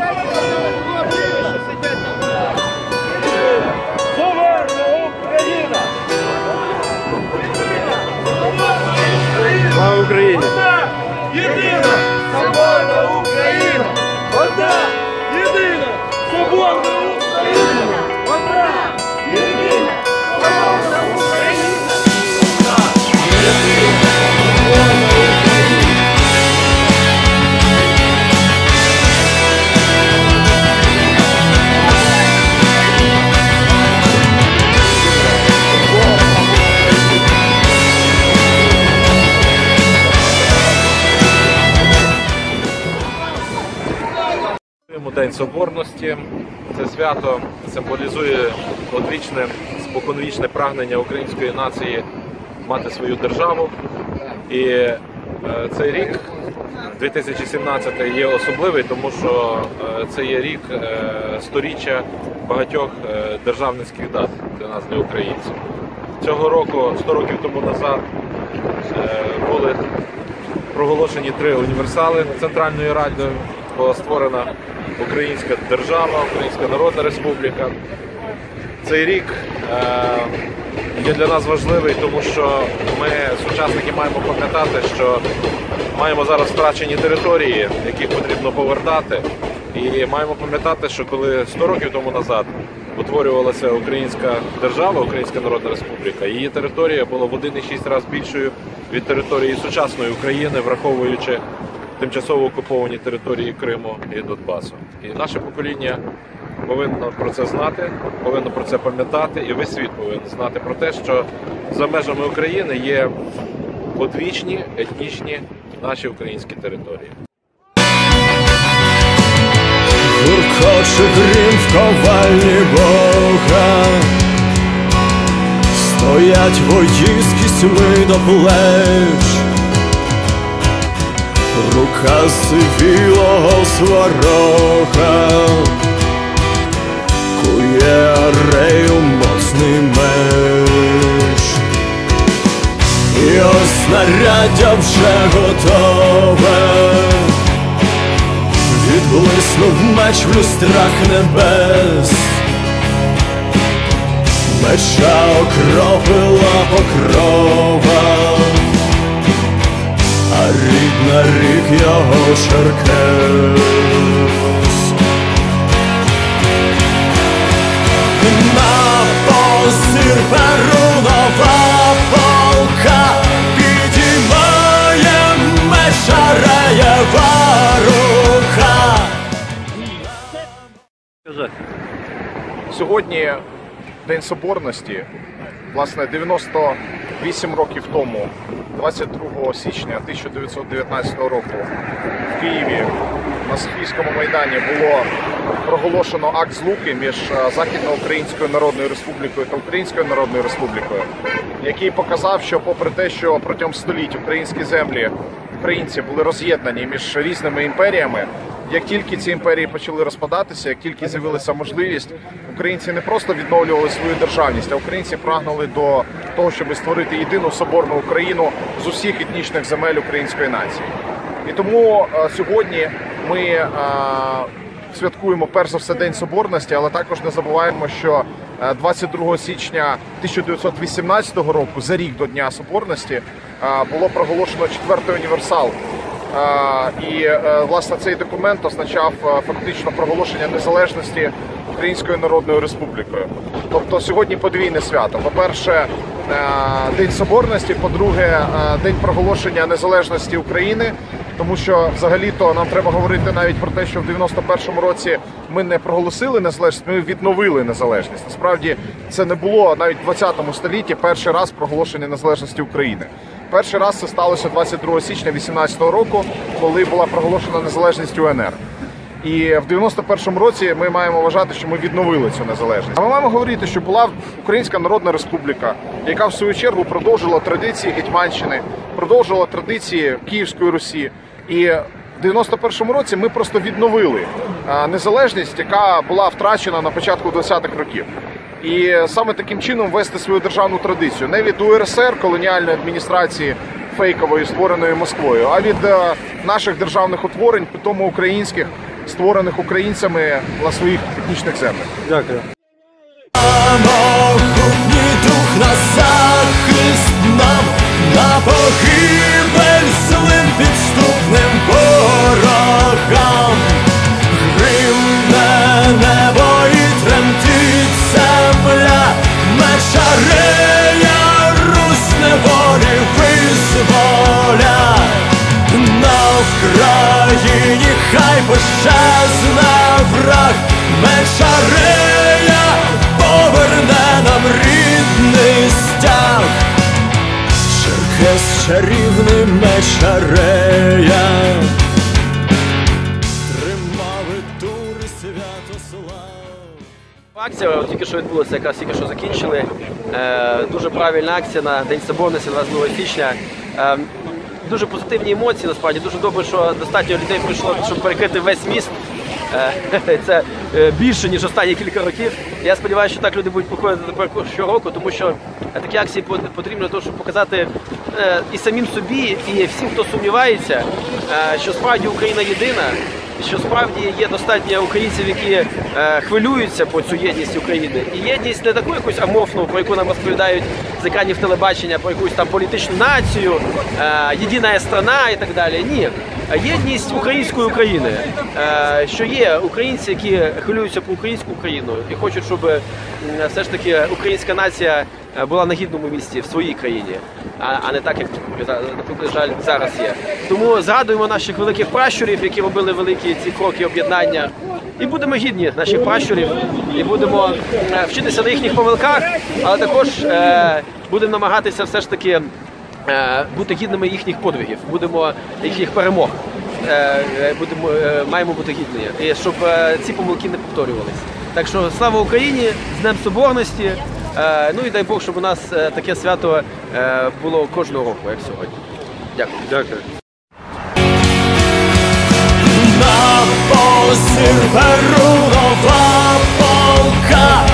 Thank you. День Соборності. Це свято символізує одвічне, споконвічне прагнення української нації мати свою державу. І е, цей рік, 2017, є особливий, тому що е, це є рік е, сторіччя багатьох державницьких дат для нас, для українців. Цього року, 100 років тому назад, були проголошені три універсали Центральною Радою. Була створена Українська держава, Українська Народна Республіка. Цей рік е, є для нас важливий, тому що ми, сучасники, маємо пам'ятати, що маємо зараз втрачені території, яких потрібно повертати. І маємо пам'ятати, що коли 100 років тому назад утворювалася Українська держава, Українська Народна Республіка, її територія була в 1,6 разів більшою від території сучасної України, враховуючи тимчасово окуповані території Криму і Донбасу. І наше покоління повинно про це знати, повинно про це пам'ятати, і весь світ повинен знати про те, що за межами України є одвічні етнічні наші українські території. Гуркоче грім в ковальні Бога, стоять вої з кісьми до плеч, рука сивілого сварога, кує арею моцний меч. І ось снаряддя вже готове. Відблиснув меч в люстрах небес, меча окропила покрова, черкес. На посір перунова полка підіймає меч Ареєва рука. Сьогодні День Соборності. Власне, 98 років тому, 22 січня 1919 року, в Києві на Софійському майдані було проголошено акт злуки між е, Західноукраїнською Народною Республікою та Українською Народною Республікою, який показав, що, попри те, що протягом століть українські землі українці були роз'єднані між різними імперіями. Як тільки ці імперії почали розпадатися, як тільки з'явилася можливість, українці не просто відновлювали свою державність, а українці прагнули до того, щоб створити єдину соборну Україну з усіх етнічних земель української нації. І тому е, сьогодні ми е, святкуємо перш за все День Соборності, але також не забуваємо, що е, 22 січня 1918 року, за рік до Дня Соборності, е, було проголошено четвертий універсал. І е, власне цей документ означав е, фактично проголошення незалежності Українською Народною Республікою. Тобто сьогодні подвійне свято. По-перше, е, День Соборності, по-друге, день проголошення незалежності України. Тому що взагалі-то нам треба говорити навіть про те, що в 91-му році ми не проголосили незалежність, ми відновили незалежність. Насправді це не було навіть в 20 столітті перший раз проголошення незалежності України. Перший раз це сталося 22 січня 18-го року, коли була проголошена незалежність УНР. І в 91-му році ми маємо вважати, що ми відновили цю незалежність. А ми маємо говорити, що була Українська Народна Республіка, яка в свою чергу продовжила традиції Гетьманщини, продовжила традиції Київської Русі. І в 91-му році ми просто відновили незалежність, яка була втрачена на початку 20-х років. І саме таким чином вести свою державну традицію не від УРСР колоніальної адміністрації фейкової, створеної Москвою, а від е, наших державних утворень, тому українських, створених українцями на своїх етнічних землях. Дякую. Хай враг, мечарея поверне нам рідний стяг. Черкес чарівний мечарея, тримали тури Святослав. Акція тільки що відбулася, якраз тільки що закінчили. Е, дуже правильна акція на День Соборності 22 січня. Е, дуже позитивні емоції, насправді дуже добре, що достатньо людей прийшло, щоб перекрити весь міст. Е, Це е, більше, ніж останні кілька років. Я сподіваюся, що так люди будуть проходити тепер щороку, тому що такі акції пот- потрібні для того, щоб показати е, і самим собі, і всім, хто сумнівається, що справді Україна єдина що справді є достатньо українців, які е, хвилюються про цю єдність України. І єдність не таку якусь аморфну, про яку нам розповідають з екранів телебачення, про якусь там політичну націю, е, єдина страна і так далі. Ні. Єдність української України, е, що є українці, які хвилюються про українську Україну і хочуть, щоб м, все ж таки українська нація е, була на гідному місці в своїй країні, а, не так, як за- на жаль зараз є. Тому згадуємо наших великих пращурів, які робили великі ці кроки об'єднання. І будемо гідні наших пращурів, і будемо е, вчитися на їхніх помилках, але також е, будемо намагатися все ж таки е, бути гідними їхніх подвигів, будемо їхніх перемог. Е, е, Будемо, е, маємо бути гідні, і щоб е, ці помилки не повторювались. Так що слава Україні, з Днем Соборності. Е, Ну і дай Бог, щоб у нас е, таке свято е, було кожного року, як сьогодні. Дякую. Дякую. На посил перунова полка